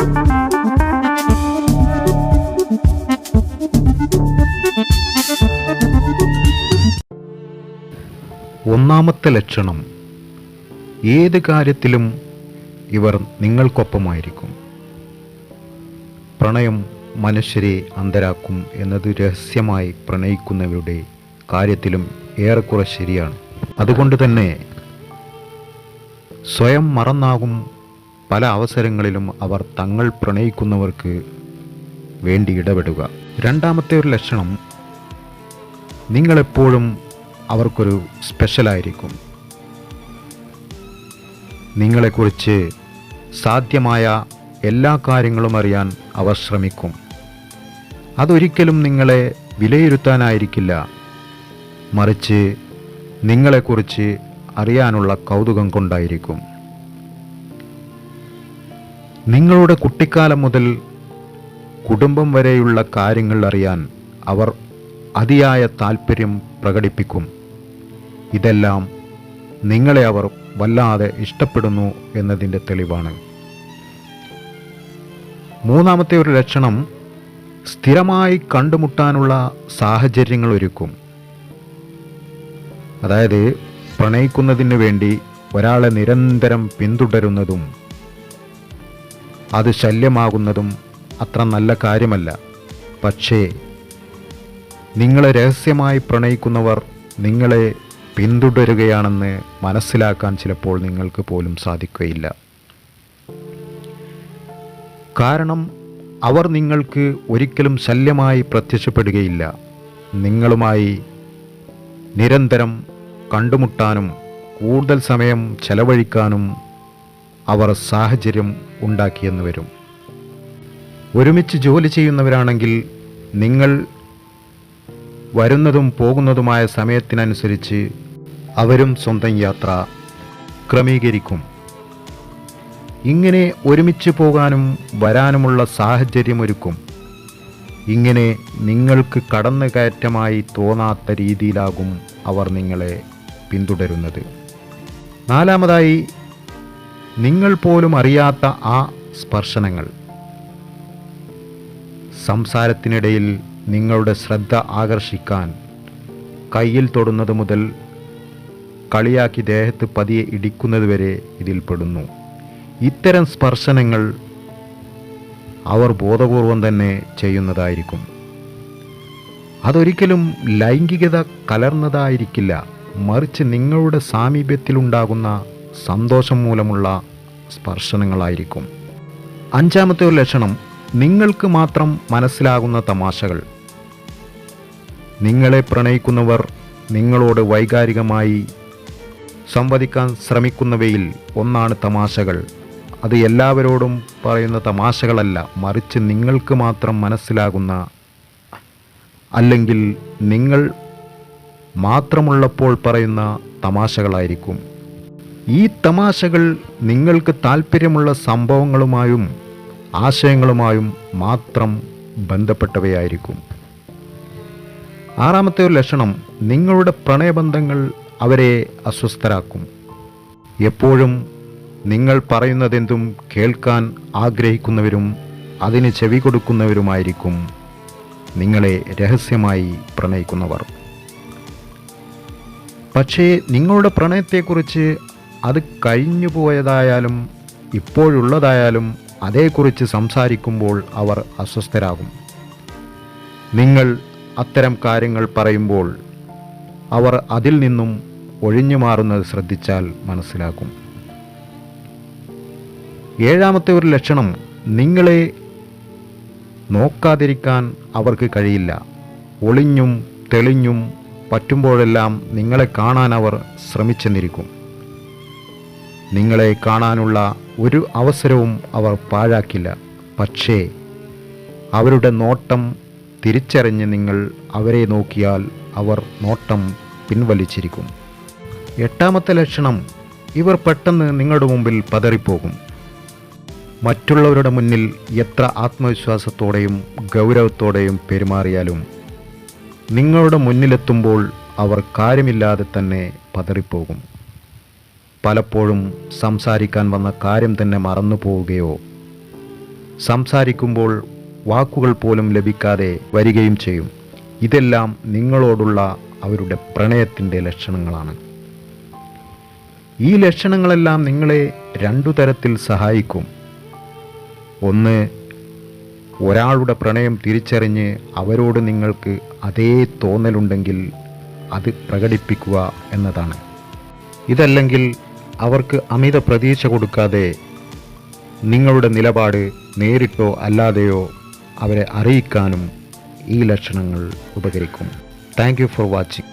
ഒന്നാമത്തെ ലക്ഷണം ഏത് കാര്യത്തിലും ഇവർ നിങ്ങൾക്കൊപ്പമായിരിക്കും. പ്രണയം മനുഷ്യരെ അന്തരാക്കും എന്നത് രഹസ്യമായി പ്രണയിക്കുന്നവരുടെ കാര്യത്തിലും ഏറെക്കുറെ ശരിയാണ്. അതുകൊണ്ട് തന്നെ സ്വയം മറന്നാകും പല അവസരങ്ങളിലും അവർ തങ്ങൾ പ്രണയിക്കുന്നവർക്ക് വേണ്ടി ഇടപെടുക. രണ്ടാമത്തെ ഒരു ലക്ഷണം നിങ്ങളെപ്പോഴും അവർക്കൊരു സ്പെഷ്യലായിരിക്കും. നിങ്ങളെക്കുറിച്ച് സാധ്യമായ എല്ലാ കാര്യങ്ങളും അറിയാൻ അവർ ശ്രമിക്കും. അതൊരിക്കലും നിങ്ങളെ വിലയിരുത്താനായിരിക്കില്ല. മറിച്ച് നിങ്ങളെക്കുറിച്ച് അറിയാനുള്ള കൗതുകം കൊണ്ടായിരിക്കും. നിങ്ങളുടെ കുട്ടിക്കാലം മുതൽ കുടുംബം വരെയുള്ള കാര്യങ്ങൾ അറിയാൻ അവർ അതിയായ താല്പര്യം പ്രകടിപ്പിക്കും. ഇതെല്ലാം നിങ്ങളെ അവർ വല്ലാതെ ഇഷ്ടപ്പെടുന്നു എന്നതിന്റെ തെളിവാണ്. മൂന്നാമത്തെ ഒരു ലക്ഷണം സ്ഥിരമായി കണ്ടുമുട്ടാനുള്ള സാഹചര്യങ്ങൾ ഒരുക്കും. അതായത് പ്രണയിക്കുന്നതിന് വേണ്ടി ഒരാളെ നിരന്തരം പിന്തുടരുന്നതും അത് ശല്യമാകുന്നതും അത്ര നല്ല കാര്യമല്ല. പക്ഷേ നിങ്ങളെ രഹസ്യമായി പ്രണയിക്കുന്നവർ നിങ്ങളെ പിന്തുടരുകയാണെന്ന് മനസ്സിലാക്കാൻ ചിലപ്പോൾ നിങ്ങൾക്ക് പോലും സാധിക്കുകയില്ല. കാരണം അവർ നിങ്ങൾക്ക് ഒരിക്കലും ശല്യമായി പ്രത്യക്ഷപ്പെടുകയില്ല. നിങ്ങളുമായി നിരന്തരം കണ്ടുമുട്ടാനും കൂടുതൽ സമയം ചെലവഴിക്കാനും അവർ സാഹചര്യം ഉണ്ടാക്കിയെന്ന് വരും. ഒരുമിച്ച് ജോലി ചെയ്യുന്നവരാണെങ്കിൽ നിങ്ങൾ വരുന്നതും പോകുന്നതുമായ സമയത്തിനനുസരിച്ച് അവരും സ്വന്തം യാത്ര ക്രമീകരിക്കും. ഇങ്ങനെ ഒരുമിച്ച് പോകാനും വരാനുമുള്ള സാഹചര്യമൊരുക്കും. ഇങ്ങനെ നിങ്ങൾക്ക് കടന്നുകയറ്റമായി തോന്നാത്ത രീതിയിലാകും അവർ നിങ്ങളെ പിന്തുടരുന്നത്. നാലാമതായി നിങ്ങൾ പോലും അറിയാത്ത ആ സ്പർശനങ്ങൾ. സംസാരത്തിനിടയിൽ നിങ്ങളുടെ ശ്രദ്ധ ആകർഷിക്കാൻ കയ്യിൽ തൊടുന്നത് മുതൽ കളിയാക്കി ദേഹത്ത് പതിയെ ഇടിക്കുന്നത് വരെ ഇതിൽ പെടുന്നു. ഇത്തരം സ്പർശനങ്ങൾ അവർ ബോധപൂർവം തന്നെ ചെയ്യുന്നതായിരിക്കും. അതൊരിക്കലും ലൈംഗികത കലർന്നതായിരിക്കില്ല. മറിച്ച് നിങ്ങളുടെ സാമീപ്യത്തിലുണ്ടാകുന്ന സന്തോഷം മൂലമുള്ള സ്പർശനങ്ങളായിരിക്കും. അഞ്ചാമത്തെ ഒരു ലക്ഷണം നിങ്ങൾക്ക് മാത്രം മനസ്സിലാകുന്ന തമാശകൾ. നിങ്ങളെ പ്രണയിക്കുന്നവർ നിങ്ങളോട് വൈകാരികമായി സംവദിക്കാൻ ശ്രമിക്കുന്നവയിൽ ഒന്നാണ് തമാശകൾ. അത് എല്ലാവരോടും പറയുന്ന തമാശകളല്ല മറിച്ച് നിങ്ങൾക്ക് മാത്രം മനസ്സിലാകുന്ന. അല്ലെങ്കിൽ നിങ്ങൾ മാത്രമുള്ളപ്പോൾ പറയുന്ന തമാശകളായിരിക്കും. ഈ തമാശകൾ നിങ്ങൾക്ക് താല്പര്യമുള്ള സംഭവങ്ങളുമായും ആശയങ്ങളുമായും മാത്രം ബന്ധപ്പെട്ടവയായിരിക്കും. ആറാമത്തെ ഒരു ലക്ഷണം നിങ്ങളുടെ പ്രണയബന്ധങ്ങൾ അവരെ അസ്വസ്ഥരാക്കും. എപ്പോഴും നിങ്ങൾ പറയുന്നതെന്തും കേൾക്കാൻ ആഗ്രഹിക്കുന്നവരും അതിന് ചെവി കൊടുക്കുന്നവരുമായിരിക്കും നിങ്ങളെ രഹസ്യമായി പ്രണയിക്കുന്നവർ. പക്ഷേ നിങ്ങളുടെ പ്രണയത്തെക്കുറിച്ച് അത് കഴിഞ്ഞു പോയതായാലും ഇപ്പോഴുള്ളതായാലും അതേക്കുറിച്ച് സംസാരിക്കുമ്പോൾ അവർ അസ്വസ്ഥരാകും. നിങ്ങൾ അത്തരം കാര്യങ്ങൾ പറയുമ്പോൾ അവർ അതിൽ നിന്നും ഒഴിഞ്ഞു മാറുന്നത് ശ്രദ്ധിച്ചാൽ മനസ്സിലാക്കും ഏഴാമത്തെ ഒരു ലക്ഷണം നിങ്ങളെ നോക്കാതിരിക്കാൻ അവർക്ക് കഴിയില്ല. ഒളിഞ്ഞും തെളിഞ്ഞും പറ്റുമ്പോഴെല്ലാം നിങ്ങളെ കാണാൻ അവർ ശ്രമിച്ചെന്നിരിക്കും. നിങ്ങളെ കാണാനുള്ള ഒരു അവസരവും അവർ പാഴാക്കില്ല. പക്ഷേ അവരുടെ നോട്ടം തിരിച്ചറിഞ്ഞ് നിങ്ങൾ അവരെ നോക്കിയാൽ അവർ നോട്ടം പിൻവലിച്ചിരിക്കും. എട്ടാമത്തെ ലക്ഷണം ഇവർ പെട്ടെന്ന് നിങ്ങളുടെ മുമ്പിൽ പതറിപ്പോകും. മറ്റുള്ളവരുടെ മുന്നിൽ എത്ര ആത്മവിശ്വാസത്തോടെയും ഗൗരവത്തോടെയും പെരുമാറിയാലും നിങ്ങളുടെ മുന്നിലെത്തുമ്പോൾ അവർ കാര്യമില്ലാതെ തന്നെ പതറിപ്പോകും. പലപ്പോഴും സംസാരിക്കാൻ വന്ന കാര്യം തന്നെ മറന്നു പോവുകയോ. സംസാരിക്കുമ്പോൾ വാക്കുകൾ പോലും ലഭിക്കാതെ വരികയും ചെയ്യും. ഇതെല്ലാം നിങ്ങളോടുള്ള അവരുടെ പ്രണയത്തിന്റെ ലക്ഷണങ്ങളാണ്. ഈ ലക്ഷണങ്ങളെല്ലാം നിങ്ങളെ രണ്ടു തരത്തിൽ സഹായിക്കും. ഒന്ന് ഒരാളുടെ പ്രണയം തിരിച്ചറിഞ്ഞ് അവരോട് നിങ്ങൾക്ക് അതേ തോന്നലുണ്ടെങ്കിൽ അത് പ്രകടിപ്പിക്കുക എന്നതാണ്. ഇതല്ലെങ്കിൽ അവർക്ക് അമിത പ്രതീക്ഷ കൊടുക്കാതെ നിങ്ങളുടെ നിലപാട് നേരിട്ടോ അല്ലാതെയോ അവരെ അറിയിക്കാനും ഈ ലക്ഷണങ്ങൾ ഉപകരിക്കും. Thank for watching